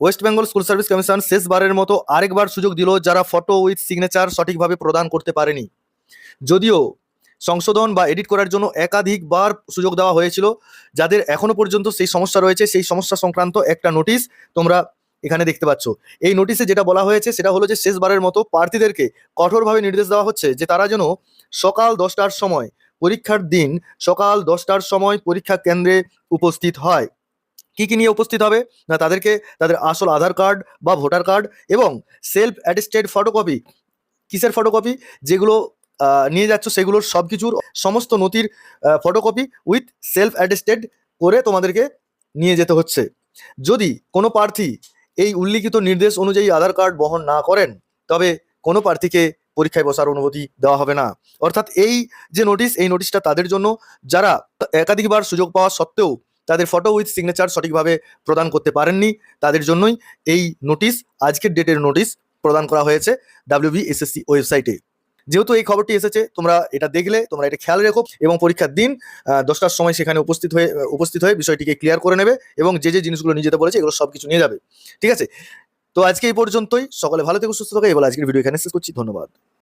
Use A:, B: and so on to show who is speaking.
A: West Bengal school service commission শেষবারের মতো আরেকবার সুযোগ দিল যারা ফটো উইথ সিগনেচার সঠিকভাবে প্রদান করতে পারেনি। যদিও সংশোধন বা এডিট করার জন্য একাধিকবার সুযোগ দেওয়া হয়েছিল, যাদের এখনও পর্যন্ত সেই সমস্যা রয়েছে, সেই সমস্যা সংক্রান্ত একটা নোটিশ তোমরা এখানে দেখতে পাচ্ছ। এই নোটিশে যেটা বলা হয়েছে, সেটা হলো যে শেষবারের মতো প্রার্থীদেরকে কঠোরভাবে নির্দেশ দেওয়া হচ্ছে যে তারা যেন সকাল দশটার সময় পরীক্ষার দিন সকাল দশটার সময় পরীক্ষা কেন্দ্রে উপস্থিত হয়। কি কি নিয়ে উপস্থিত হবে? না, তাদেরকে তাদের আসল আধার কার্ড বা ভোটার কার্ড এবং সেলফ অ্যাটেস্টেড ফটোকপি কিসের ফটোকপি যেগুলো নিয়ে যাচ্ছ সেগুলোর সব কিছুর সমস্ত নথির ফটোকপি উইথ সেলফ অ্যাটেস্টেড করে তোমাদেরকে নিয়ে যেতে হচ্ছে। যদি কোনো প্রার্থী এই উল্লিখিত নির্দেশ অনুযায়ী আধার কার্ড বহন না করেন, তবে কোনো প্রার্থীকে পরীক্ষায় বসার অনুমতি দেওয়া হবে না। অর্থাৎ এই যে নোটিশ এই নোটিশটা তাদের জন্য, যারা একাধিকবার সুযোগ পাওয়া সত্ত্বেও তাদের ফটো উইথ সিগনেচার সঠিকভাবে প্রদান করতে পারেননি। তাদের জন্যই এই নোটিশ আজকের ডেটের নোটিশ প্রদান করা হয়েছে ডাব্লিউবি এসএসসি ওয়েবসাইটে যেহেতু এই খবরটি এসেছে, তোমরা এটা দেখলে, তোমরা এটা খেয়াল রেখো এবং পরীক্ষার দিন দশটার সময় সেখানে উপস্থিত হয়ে উপস্থিত হয়ে বিষয়টিকে ক্লিয়ার করে নেবে এবং যে যে জিনিসগুলো নিয়ে যেতে বলেছে, এগুলো সব কিছু নিয়ে যাবে। ঠিক আছে? তো আজকে এই পর্যন্তই। সকলে ভালো থেকে, সুস্থ থাকে। এবার আজকের ভিডিও এখানে শেষ করছি। ধন্যবাদ।